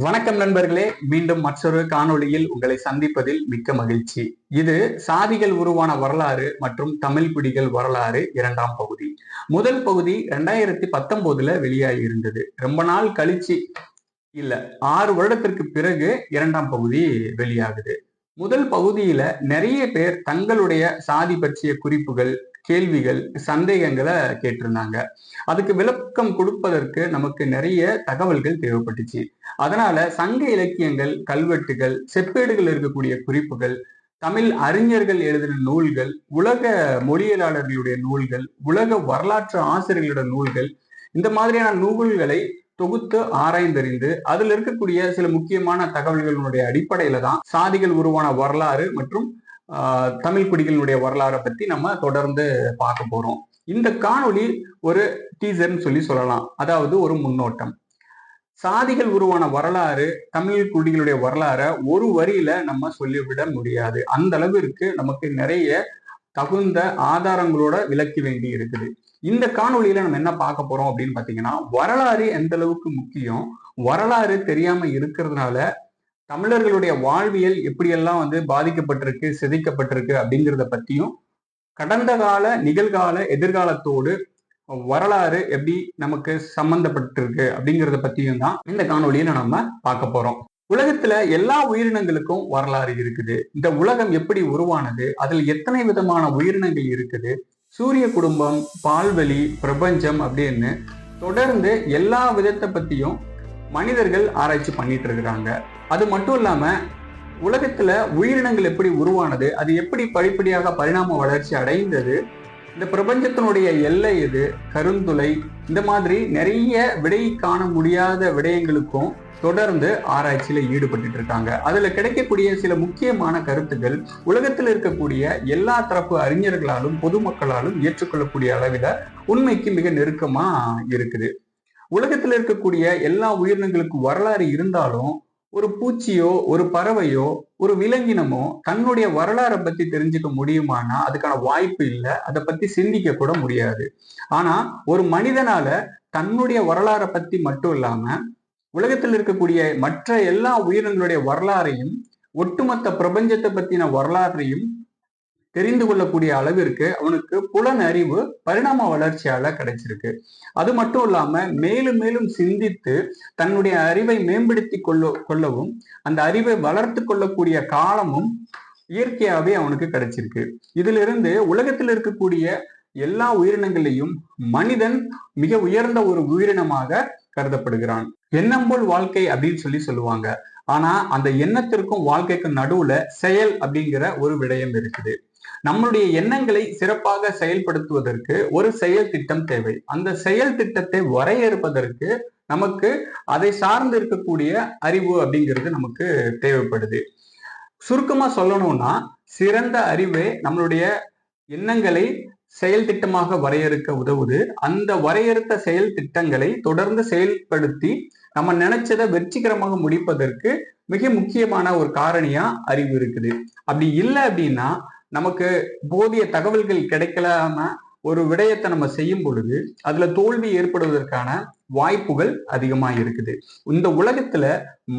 வணக்கம் நண்பர்களே. மீண்டும் மற்றொரு காணொளியில் உங்களை சந்திப்பதில் மிக்க மகிழ்ச்சி. இது சாதிகள் உருவான வரலாறு மற்றும் தமிழ் குடிகள் வரலாறு இரண்டாம் பகுதி. முதல் பகுதி ரெண்டாயிரத்தி பத்தொன்பதுல வெளியாகி இருந்தது. ரொம்ப நாள் கழிச்சு இல்ல ஆறு வருடத்திற்கு பிறகு இரண்டாம் பகுதி வெளியாகுது. முதல் பகுதியில நிறைய பேர் தங்களுடைய சாதி பற்றிய குறிப்புகள் கேள்விகள் சந்தேகங்களை கேட்டிருந்தாங்க. அதுக்கு விளக்கம் கொடுப்பதற்கு நமக்கு நிறைய தகவல்கள் தேவைப்பட்டுச்சு. அதனால சங்க இலக்கியங்கள் கல்வெட்டுகள் செப்பேடுகள் இருக்கக்கூடிய குறிப்புகள் தமிழ் அறிஞர்கள் எழுதின நூல்கள் உலக மொழியியலாளர்களுடைய நூல்கள் உலக வரலாற்று ஆசிரியர்களுடைய நூல்கள் இந்த மாதிரியான நூல்களை தொகுத்து ஆராய்ந்தறிந்து அதுல இருக்கக்கூடிய சில முக்கியமான தகவல்களுடைய அடிப்படையில தான் சாதிகள் உருவான வரலாறு மற்றும் தமிழ் குடிகளினுடைய வரலாறை பத்தி நம்ம தொடர்ந்து பார்க்க போறோம். இந்த காணொளி ஒரு டீசர்னு சொல்லி சொல்லலாம். அதாவது ஒரு முன்னோட்டம். சாதிகள் உருவான வரலாறு தமிழ் குடிகளுடைய வரலாறை ஒரு வரியில நம்ம சொல்லிவிட முடியாது. அந்த அளவிற்கு நமக்கு நிறைய தகுந்த ஆதாரங்களோட விளக்க வேண்டி இருக்குது. இந்த காணொலியில நம்ம என்ன பார்க்க போறோம் அப்படின்னு பாத்தீங்கன்னா வரலாறு எந்த அளவுக்கு முக்கியம் வரலாறு தெரியாம இருக்கிறதுனால தமிழர்களுடைய வாழ்வியல் எப்படியெல்லாம் வந்து பாதிக்கப்பட்டிருக்கு சிதைக்கப்பட்டிருக்கு அப்படிங்கிறத பத்தியும் கடந்த கால நிகழ்கால எதிர்காலத்தோடு வரலாறு எப்படி நமக்கு சம்பந்தப்பட்டிருக்கு அப்படிங்கிறத பத்தியும் தான் இந்த காணொலியில நம்ம பார்க்க போறோம். உலகத்துல எல்லா உயிரினங்களுக்கும் வரலாறு இருக்குது. இந்த உலகம் எப்படி உருவானது? அதில் எத்தனை விதமான உயிரினங்கள் இருக்குது? சூரிய குடும்பம் பால்வெளி பிரபஞ்சம் அப்படின்னு தொடர்ந்து எல்லா விதத்தை பத்தியும் மனிதர்கள் ஆராய்ச்சி பண்ணிட்டு இருக்கிறாங்க அது மட்டும் இல்லாம உலகத்துல உயிரினங்கள் எப்படி உருவானது அது எப்படி படிப்படியாக பரிணாம வளர்ச்சி அடைந்தது இந்த பிரபஞ்சத்தினுடைய எல்லை எது கருந்துளை இந்த மாதிரி நிறைய விடை காண முடியாத விடயங்களுக்கும் தொடர்ந்து ஆராய்ச்சியில ஈடுபட்டு இருக்காங்க. அதுல கிடைக்கக்கூடிய சில முக்கியமான கருத்துக்கள் உலகத்தில் இருக்கக்கூடிய எல்லா தரப்பு அறிஞர்களாலும் பொதுமக்களாலும் ஏற்றுக்கொள்ளக்கூடிய அளவில உண்மைக்கு மிக நெருக்கமா இருக்குது. உலகத்தில் இருக்கக்கூடிய எல்லா உயிரினங்களுக்கும் வரலாறு இருந்தாலும் ஒரு பூச்சியோ ஒரு பறவையோ ஒரு விலங்கினமோ தன்னுடைய வரலாறை பத்தி தெரிஞ்சுக்க முடியுமானா அதுக்கான வாய்ப்பு இல்லை. அதை பத்தி சிந்திக்க கூட முடியாது. ஆனா ஒரு மனிதனால தன்னுடைய வரலாறை பத்தி மட்டும் இல்லாம உலகத்தில் இருக்கக்கூடிய மற்ற எல்லா உயிரினங்களுடைய வரலாறையும் ஒட்டுமொத்த பிரபஞ்சத்தை பத்தின வரலாறையும் தெரிந்து கொள்ளக்கூடிய அளவிற்கு அவனுக்கு புலன் அறிவு பரிணாம வளர்ச்சியால கிடைச்சிருக்கு. அது மட்டும் இல்லாம மேலும் மேலும் சிந்தித்து தன்னுடைய அறிவை மேம்படுத்தி கொள்ள கொள்ளவும் அந்த அறிவை வளர்த்து கொள்ளக்கூடிய காலமும் இயற்கையாவே அவனுக்கு கிடைச்சிருக்கு. இதுல இருந்து உலகத்தில் இருக்கக்கூடிய எல்லா உயிரினங்களையும் மனிதன் மிக உயர்ந்த ஒரு உயிரினமாக கருதப்படுகிறான். எண்ணம் போல் வாழ்க்கை அப்படின்னு சொல்லி சொல்லுவாங்க. ஆனா அந்த எண்ணத்திற்கும் வாழ்க்கைக்கும் நடுவுல செயல் அப்படிங்கிற ஒரு விடயம் இருக்குது. நம்மளுடைய எண்ணங்களை சிறப்பாக செயல்படுத்துவதற்கு ஒரு செயல் திட்டம் தேவை. அந்த செயல் திட்டத்தை வரையறுப்பதற்கு நமக்கு அதை சார்ந்து இருக்கக்கூடிய அறிவு அப்படிங்கிறது நமக்கு தேவைப்படுது. சுருக்கமா சொல்லணும்னா சிறந்த அறிவே நம்மளுடைய எண்ணங்களை செயல் திட்டமாக வரையறுக்க உதவுது. அந்த வரையறுத்த செயல் திட்டங்களை தொடர்ந்து செயல்படுத்தி நம்ம நினைச்சதை வெற்றிகரமாக முடிப்பதற்கு மிக முக்கியமான ஒரு காரணியா அறிவு இருக்குது. அப்படி இல்லை அப்படின்னா நமக்கு போதிய தகவல்கள் கிடைக்கலாம ஒரு விடயத்தை நம்ம செய்யும் பொழுது அதுல தோல்வி ஏற்படுவதற்கான வாய்ப்புகள் அதிகமா இருக்குது. இந்த உலகத்துல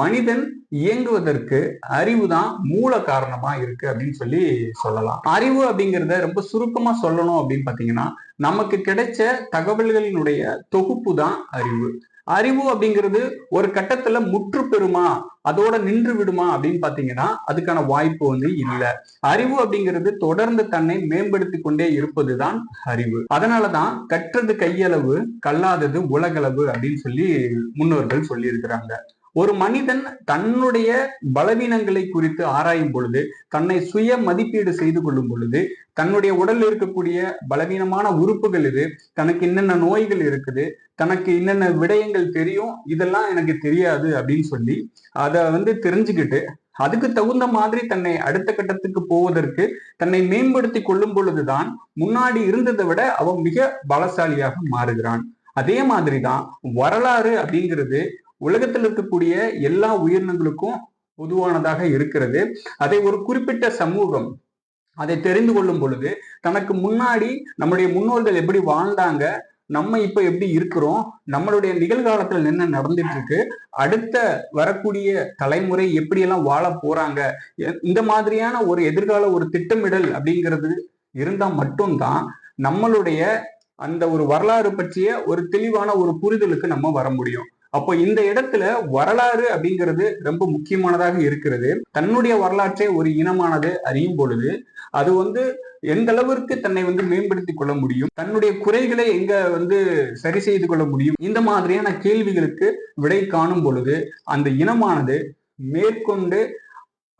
மனிதன் இயங்குவதற்கு அறிவு தான் மூல காரணமா இருக்கு அப்படின்னு சொல்லி சொல்லலாம். அறிவு அப்படிங்கிறத ரொம்ப சுருக்கமா சொல்லணும் அப்படின்னு பாத்தீங்கன்னா நமக்கு கிடைச்ச தகவல்களினுடைய தொகுப்பு தான் அறிவு. அறிவு அப்படிங்கிறது ஒரு கட்டத்துல முற்று பெறுமா? அதோட நின்று விடுமா? அப்படின்னு பாத்தீங்கன்னா அதுக்கான வாய்ப்பு வந்து இல்லை. அறிவு அப்படிங்கிறது தொடர்ந்து தன்னை மேம்படுத்தி கொண்டே இருப்பதுதான் அறிவு. அதனாலதான் கற்றது கையளவு கல்லாதது உலகளவு அப்படின்னு சொல்லி முன்னோர்கள் சொல்லி இருக்கிறாங்க ஒரு மனிதன் தன்னுடைய பலவீனங்களை குறித்து ஆராயும் பொழுது தன்னை சுய மதிப்பீடு செய்து கொள்ளும் பொழுது தன்னுடைய உடலில் இருக்கக்கூடிய பலவீனமான உறுப்புகள் இது தனக்கு என்னென்ன நோய்கள் இருக்குது தனக்கு என்னென்ன விடயங்கள் தெரியும் இதெல்லாம் எனக்கு தெரியாது அப்படின்னு சொல்லி அதை வந்து தெரிஞ்சுக்கிட்டு அதுக்கு தகுந்த மாதிரி தன்னை அடுத்த கட்டத்துக்கு போவதற்கு தன்னை மேம்படுத்தி கொள்ளும் பொழுதுதான் முன்னாடி இருந்ததை விட அவன் மிக பலசாலியாக மாறுகிறான். அதே மாதிரிதான் வரலாறு அப்படிங்கிறது உலகத்தில் இருக்கக்கூடிய எல்லா உயிரினங்களுக்கும் பொதுவானதாக இருக்கிறது. அதை ஒரு குறிப்பிட்ட சமூகம் அதை தெரிந்து கொள்ளும் பொழுது தனக்கு முன்னாடி நம்முடைய முன்னோர்கள் எப்படி வாழ்ந்தாங்க நம்ம இப்ப எப்படி இருக்கிறோம் நம்மளுடைய நிகழ்காலத்துல என்ன நடந்துட்டு இருக்கு அடுத்த வரக்கூடிய தலைமுறை எப்படியெல்லாம் வாழ போறாங்க எ- இந்த மாதிரியான ஒரு எதிர்கால ஒரு திட்டமிடல் அப்படிங்கிறது இருந்தா மட்டும்தான் நம்மளுடைய அந்த ஒரு வரலாறு பற்றிய ஒரு தெளிவான ஒரு புரிதலுக்கு நம்ம வர முடியும். அப்போ இந்த இடத்துல வரலாறு அப்படிங்கிறது ரொம்ப முக்கியமானதாக இருக்கிறது. தன்னுடைய வரலாற்றை ஒரு இனமானது அறியும் பொழுது அது வந்து எந்த அளவிற்கு தன்னை வந்து மேம்படுத்திக் கொள்ள முடியும் தன்னுடைய குறைகளை எங்க வந்து சரி செய்து கொள்ள முடியும் இந்த மாதிரியான கேள்விகளுக்கு விடை காணும் பொழுது அந்த இனமானது மேற்கொண்டு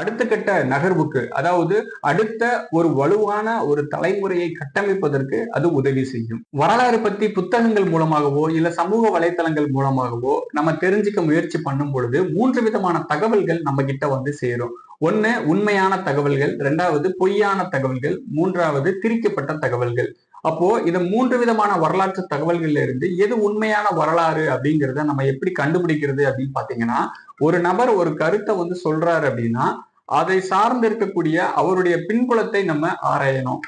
அடுத்த கட்ட நகர்வுக்கு அதாவது அடுத்த ஒரு வலுவான ஒரு தலைமுறையை கட்டமைப்பதற்கு அது உதவி செய்யும். வரலாறு பத்தி புத்தகங்கள் மூலமாகவோ இல்ல சமூக வலைத்தளங்கள் மூலமாகவோ நம்ம தெரிஞ்சுக்க முயற்சி பண்ணும் பொழுது மூன்று விதமான தகவல்கள் நம்ம கிட்ட வந்து சேரும். ஒண்ணு உண்மையான தகவல்கள். ரெண்டாவது பொய்யான தகவல்கள். மூன்றாவது திரிக்கப்பட்ட தகவல்கள். அப்போ இந்த மூன்று விதமான வரலாற்று தகவல்கள்ல இருந்து எது உண்மையான வரலாறு அப்படிங்கிறத நம்ம எப்படி கண்டுபிடிக்கிறது அப்படின்னு பாத்தீங்கன்னா ஒரு நபர் ஒரு கருத்தை வந்து சொல்றாரு அப்படின்னா அதை சார்ந்து இருக்கக்கூடிய அவருடைய பின்புலத்தை நம்ம ஆராயணும்.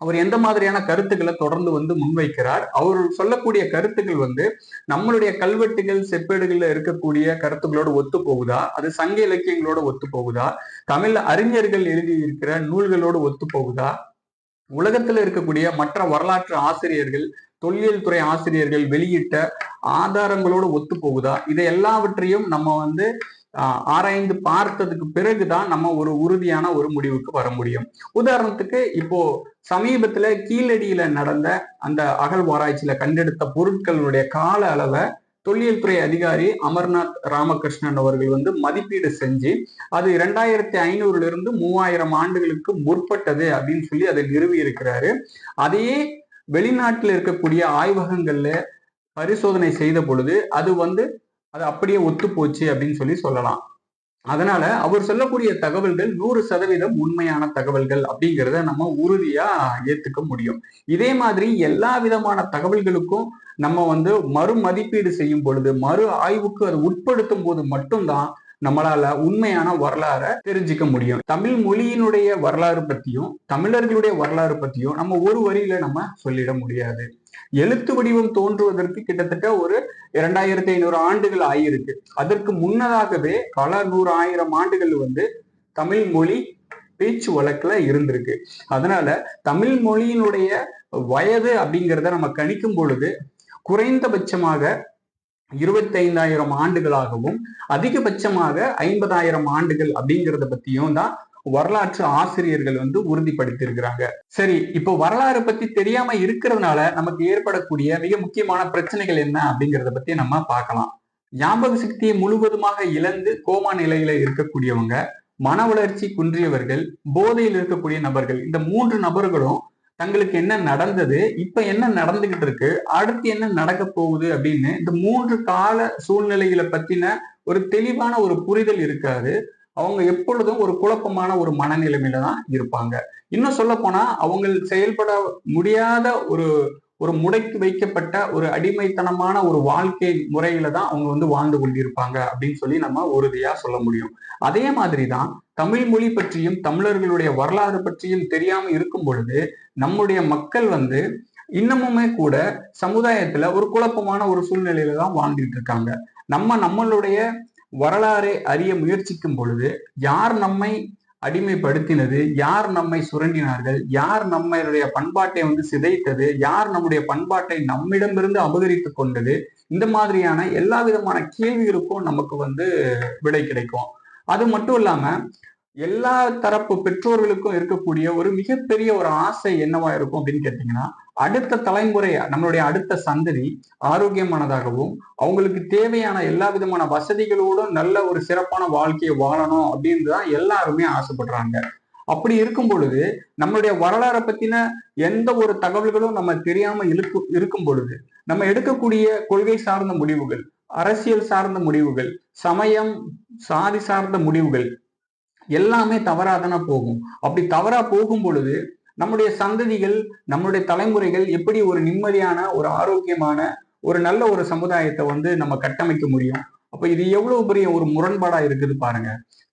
அவர் எந்த மாதிரியான கருத்துக்களை தொடர்ந்து வந்து முன்வைக்கிறார்? அவர் சொல்லக்கூடிய கருத்துக்கள் வந்து நம்மளுடைய கல்வெட்டுகள் செப்பேடுகள்ல இருக்கக்கூடிய கருத்துக்களோடு ஒத்து போகுதா அது சங்க இலக்கியங்களோட ஒத்து போகுதா தமிழ் அறிஞர்கள் எழுதி இருக்கிற நூல்களோடு ஒத்து போகுதா உலகத்துல இருக்கக்கூடிய மற்ற வரலாற்று ஆசிரியர்கள் தொல்லியல் துறை ஆசிரியர்கள் வெளியிட்ட ஆதாரங்களோடு ஒத்து போகுதா இதை எல்லாவற்றையும் நம்ம வந்து ஆராய்ந்து பார்த்ததுக்கு பிறகுதான் நம்ம ஒரு உறுதியான ஒரு முடிவுக்கு வர முடியும். உதாரணத்துக்கு இப்போ சமீபத்துல கீழடியில நடந்த அந்த அகழ்வாராய்ச்சியில கண்டெடுத்த பொருட்களுடைய கால அளவை தொல்லியல் துறை அதிகாரி அமர்நாத் ராமகிருஷ்ணன் அவர்கள் வந்து மதிப்பீடு செஞ்சு அது இரண்டாயிரத்தி ஐநூறுல இருந்து மூவாயிரம் ஆண்டுகளுக்கு முற்பட்டது அப்படின்னு சொல்லி அதை நிறுவி இருக்கிறாரு. அதையே வெளிநாட்டில் இருக்கக்கூடிய ஆய்வகங்கள்ல பரிசோதனை செய்த பொழுது அது வந்து அது அப்படியே ஒத்து போச்சு அப்படின்னு சொல்லி சொல்லலாம். அதனால அவர் சொல்லக்கூடிய தகவல்கள் நூறு சதவீதம் உண்மையான தகவல்கள் அப்படிங்கிறத நம்ம உறுதியா ஏத்துக்க முடியும். இதே மாதிரி எல்லா விதமான தகவல்களுக்கும் நம்ம வந்து மறு மதிப்பீடு செய்யும் பொழுது மறு ஆய்வுக்கு அது உட்படுத்தும் போது மட்டும்தான் நம்மளால உண்மையான வரலாறை தெரிஞ்சுக்க முடியும். தமிழ் மொழியினுடைய வரலாறு பத்தியும் தமிழர்களுடைய வரலாறு பத்தியும் நம்ம ஒரு வரியில நம்ம சொல்லிட முடியாது. எழுத்து வடிவம் தோன்றுவதற்கு கிட்டத்தட்ட ஒரு இரண்டாயிரத்தி ஐநூறு ஆண்டுகள் ஆயிருக்கு அதற்கு முன்னதாகவே பல நூறு ஆயிரம் ஆண்டுகள் வந்து தமிழ் மொழி பேச்சு வழக்குல இருந்திருக்கு. அதனால தமிழ் மொழியினுடைய வயது அப்படிங்கிறத நம்ம கணிக்கும் பொழுது குறைந்தபட்சமாக இருபத்தைந்தாயிரம் ஆண்டுகளாகவும் அதிகபட்சமாக ஐம்பதாயிரம் ஆண்டுகள் அப்படிங்கிறத பத்தியும் தான் வரலாற்று ஆசிரியர்கள் வந்து உறுதிப்படுத்தியிருக்கிறாங்க. சரி இப்போ வரலாறு பத்தி தெரியாம இருக்கிறதுனால நமக்கு ஏற்படக்கூடிய மிக முக்கியமான பிரச்சனைகள் என்ன அப்படிங்கிறத பத்தி நம்ம பார்க்கலாம். ஞாபக சக்தியை முழுவதுமாக இழந்து கோமா நிலையில இருக்கக்கூடியவங்க மன வளர்ச்சி குன்றியவர்கள் போதையில் இருக்கக்கூடிய நபர்கள் இந்த மூன்று நபர்களும் தங்களுக்கு என்ன நடந்தது இப்ப என்ன நடந்துகிட்டு இருக்கு அடுத்து என்ன நடக்க போகுது அப்படின்னு இந்த மூன்று கால சூழ்நிலைகளை பத்தின ஒரு தெளிவான ஒரு புரிதல் இருக்காது. அவங்க எப்பொழுதும் ஒரு குழப்பமான ஒரு மனநிலைமையில தான் இருப்பாங்க. இன்னும் சொல்ல போனா அவங்க செயல்பட முடியாத ஒரு ஒரு முடைக்கு வைக்கப்பட்ட ஒரு அடிமைத்தனமான ஒரு வாழ்க்கை முறையில தான் அவங்க வந்து வாழ்ந்து கொண்டிருப்பாங்க அப்படின்னு சொல்லி நம்ம உறுதியா சொல்ல முடியும். அதே மாதிரிதான் தமிழ் மொழி பற்றியும் தமிழர்களுடைய வரலாறு பற்றியும் தெரியாம இருக்கும் பொழுது நம்முடைய மக்கள் வந்து இன்னமுமே கூட சமுதாயத்துல ஒரு குழப்பமான ஒரு சூழ்நிலையில தான் வாழ்ந்துட்டு இருக்காங்க. நம்ம நம்மளுடைய வரலாறை அறிய முயற்சிக்கும் பொழுது யார் நம்மை அடிமைப்படுத்தினது. யார் நம்மை சுரண்டினார்கள்? யார் நம்மளுடைய பண்பாட்டை வந்து சிதைத்தது? யார் நம்முடைய பண்பாட்டை நம்மிடமிருந்து அபகரித்து கொண்டது? இந்த மாதிரியான எல்லா விதமான கேள்விகளுக்கும் நமக்கு வந்து விடை கிடைக்கும். அது மட்டும் இல்லாம எல்லா தரப்பு பெற்றோர்களுக்கும் இருக்கக்கூடிய ஒரு மிகப்பெரிய ஒரு ஆசை என்னவா இருக்கும் அப்படின்னு கேட்டீங்கன்னா அடுத்த தலைமுறை நம்மளுடைய அடுத்த சந்ததி ஆரோக்கியமானதாகவும் அவங்களுக்கு தேவையான எல்லா விதமான வசதிகளோடும் நல்ல ஒரு சிறப்பான வாழ்க்கையை வாழணும் அப்படின்னு தான் எல்லாருமே ஆசைப்படுறாங்க. அப்படி இருக்கும் பொழுது நம்மளுடைய வரலாறை பத்தின எந்த ஒரு தகவல்களும் நம்ம தெரியாம இருக்கு இருக்கும் பொழுது நம்ம எடுக்கக்கூடிய கொள்கை சார்ந்த முடிவுகள் அரசியல் சார்ந்த முடிவுகள் சமயம் சாதி சார்ந்த முடிவுகள் எல்லாமே தவறாக தானே போகும். அப்படி தவறா போகும் பொழுது நம்முடைய சந்ததிகள் நம்முடைய தலைமுறைகள் எப்படி ஒரு நிம்மதியான ஒரு ஆரோக்கியமான ஒரு நல்ல ஒரு சமுதாயத்தை வந்து நம்ம கட்டமைக்க முடியும்? அப்ப இது எவ்வளவு பெரிய ஒரு முரண்பாடா இருக்குது பாருங்க.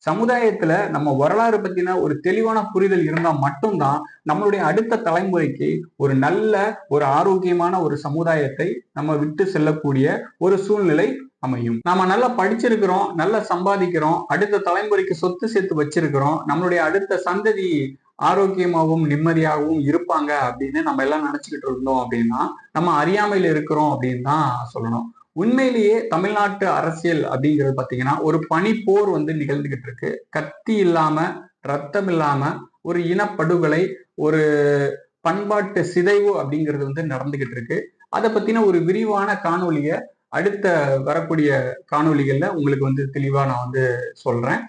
சமுதாயத்துல நம்ம வரலாறு பத்தின ஒரு தெளிவான புரிதல் இருந்தா மட்டும்தான் நம்மளுடைய அடுத்த தலைமுறைக்கு ஒரு நல்ல ஒரு ஆரோக்கியமான ஒரு சமுதாயத்தை நம்ம விட்டு செல்லக்கூடிய ஒரு சூழ்நிலை அமையும். நாம நல்லா படிச்சிருக்கிறோம் நல்லா சம்பாதிக்கிறோம் அடுத்த தலைமுறைக்கு சொத்து சேர்த்து வச்சிருக்கிறோம் நம்மளுடைய அடுத்த சந்ததி ஆரோக்கியமாகவும் நிம்மதியாகவும் இருப்பாங்க அப்படின்னு நம்ம எல்லாம் நினைச்சுக்கிட்டு இருந்தோம் அப்படின்னா நம்ம அறியாமையில இருக்கிறோம் அப்படின்னு தான் சொல்லணும். உண்மையிலேயே தமிழ்நாட்டு அரசியல் அப்படிங்கிறது பாத்தீங்கன்னா ஒரு பனிப்போர் வந்து நிகழ்ந்துகிட்டு இருக்கு. கத்தி இல்லாம ரத்தம் இல்லாம ஒரு இனப்படுகொலை ஒரு பண்பாட்டு சிதைவு அப்படிங்கிறது வந்து நடந்துகிட்டு இருக்கு. அதை பத்தின ஒரு விரிவான காணொலியை அடுத்த வரக்கூடிய காணொலிகளில் உங்களுக்கு வந்து தெளிவாக நான் வந்து சொல்கிறேன்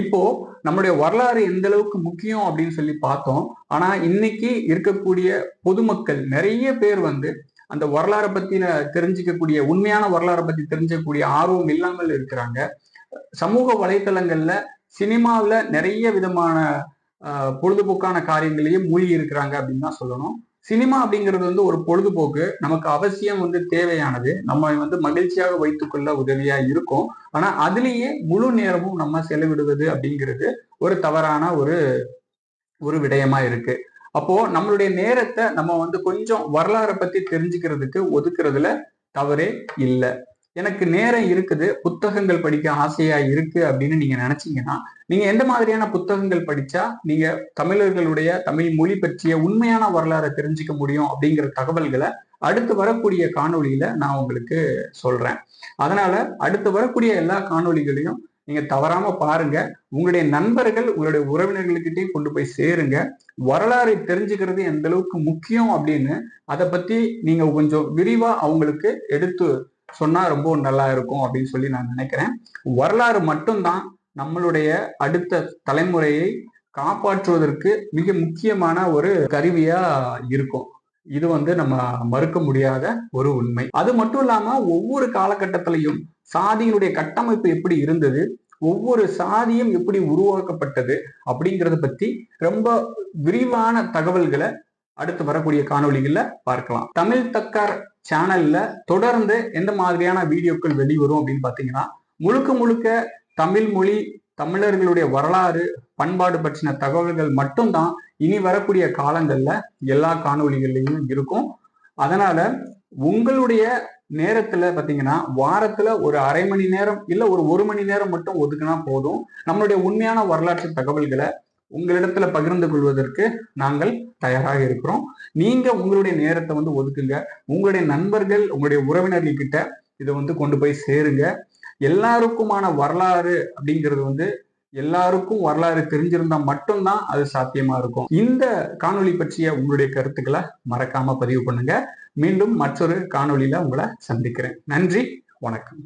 இப்போ நம்முடைய வரலாறு எந்த அளவுக்கு முக்கியம் அப்படின்னு சொல்லி பார்த்தோம். ஆனா இன்னைக்கு இருக்கக்கூடிய பொதுமக்கள் நிறைய பேர் வந்து அந்த வரலாறை பத்தின தெரிஞ்சுக்கக்கூடிய உண்மையான வரலாறை பத்தி தெரிஞ்சக்கூடிய ஆர்வம் இல்லாமல் இருக்கிறாங்க. சமூக வலைத்தளங்கள்ல சினிமாவில் நிறைய விதமான பொழுதுபோக்கான காரியங்களையும் மூழ்கி இருக்கிறாங்க அப்படின்னு தான் சொல்லணும். சினிமா அப்படிங்கிறது வந்து ஒரு பொழுதுபோக்கு. நமக்கு அவசியம் வந்து தேவையானது. நம்ம வந்து மகிழ்ச்சியாக வைத்துக்கொள்ள உதவியா இருக்கும். ஆனா அதுலேயே முழு நேரமும் நம்ம செலவிடுவது அப்படிங்கிறது ஒரு தவறான ஒரு ஒரு விடயமா இருக்கு. அப்போ நம்மளுடைய நேரத்தை நம்ம வந்து கொஞ்சம் வரலாறை பத்தி தெரிஞ்சுக்கிறதுக்கு ஒதுக்குறதுல தவறே இல்லை. எனக்கு நேரம் இருக்குது புத்தகங்கள் படிக்க ஆசையா இருக்கு அப்படின்னு நீங்க நினைச்சீங்கன்னா நீங்க எந்த மாதிரியான புத்தகங்கள் படிச்சா நீங்க தமிழர்களுடைய தமிழ் மொழி பற்றிய உண்மையான வரலாறை தெரிஞ்சுக்க முடியும் அப்படிங்கிற தகவல்களை அடுத்து வரக்கூடிய காணொலியில நான் உங்களுக்கு சொல்றேன். அதனால அடுத்து வரக்கூடிய எல்லா காணொலிகளையும் நீங்க தவறாம பாருங்க. உங்களுடைய நண்பர்கள் உங்களுடைய உறவினர்களுக்கிட்டே கொண்டு போய் சேருங்க. வரலாறை தெரிஞ்சுக்கிறது எந்த அளவுக்கு முக்கியம் அப்படின்னு அதை பத்தி நீங்க கொஞ்சம் விரிவா அவங்களுக்கு எடுத்து சொன்னா ரொம்ப நல்லா இருக்கும் அப்படின்னு சொல்லி நான் நினைக்கிறேன். வரலாறு மட்டும்தான் நம்மளுடைய அடுத்த தலைமுறையை காப்பாற்றுவதற்கு மிக முக்கியமான ஒரு கருவியா இருக்கும். இது வந்து நம்ம மறுக்க முடியாத ஒரு உண்மை. அது மட்டும் இல்லாம ஒவ்வொரு காலகட்டத்திலையும் சாதியினுடைய கட்டமைப்பு எப்படி இருந்தது ஒவ்வொரு சாதியும் எப்படி உருவாக்கப்பட்டது அப்படிங்கிறத பத்தி ரொம்ப விரிவான தகவல்களை அடுத்து வரக்கூடிய காணொலிகள்ல பார்க்கலாம். தமிழ் தக்கார் சேனல்ல தொடர்ந்து எந்த மாதிரியான வீடியோக்கள் வெளிவரும் அப்படின்னு பாத்தீங்கன்னா முழுக்க முழுக்க தமிழ் மொழி தமிழர்களுடைய வரலாறு பண்பாடு பற்றின தகவல்கள் மட்டும்தான் இனி வரக்கூடிய காலங்கள்ல எல்லா காணொலிகள்லையும் இருக்கும். அதனால உங்களுடைய நேரத்துல பாத்தீங்கன்னா வாரத்துல ஒரு அரை மணி நேரம் இல்ல ஒரு ஒரு மணி நேரம் மட்டும் ஒதுக்குனா போதும். நம்மளுடைய உண்மையான வரலாற்று தகவல்களை உங்களிடத்துல பகிர்ந்து கொள்வதற்கு நாங்கள் தயாராக இருக்கிறோம். நீங்க உங்களுடைய நேரத்தை வந்து ஒதுக்குங்க. உங்களுடைய நண்பர்கள் உங்களுடைய உறவினர்கள் கிட்ட இதை வந்து கொண்டு போய் சேருங்க. எல்லாருக்குமான வரலாறு அப்படிங்கிறது வந்து எல்லாருக்கும் வரலாறு தெரிஞ்சிருந்தா மட்டும்தான் அது சாத்தியமா இருக்கும். இந்த காணொளி பற்றிய உங்களுடைய கருத்துக்களை மறக்காம பதிவு பண்ணுங்க. மீண்டும் மற்றொரு காணொலியில உங்களை சந்திக்கிறேன். நன்றி வணக்கம்.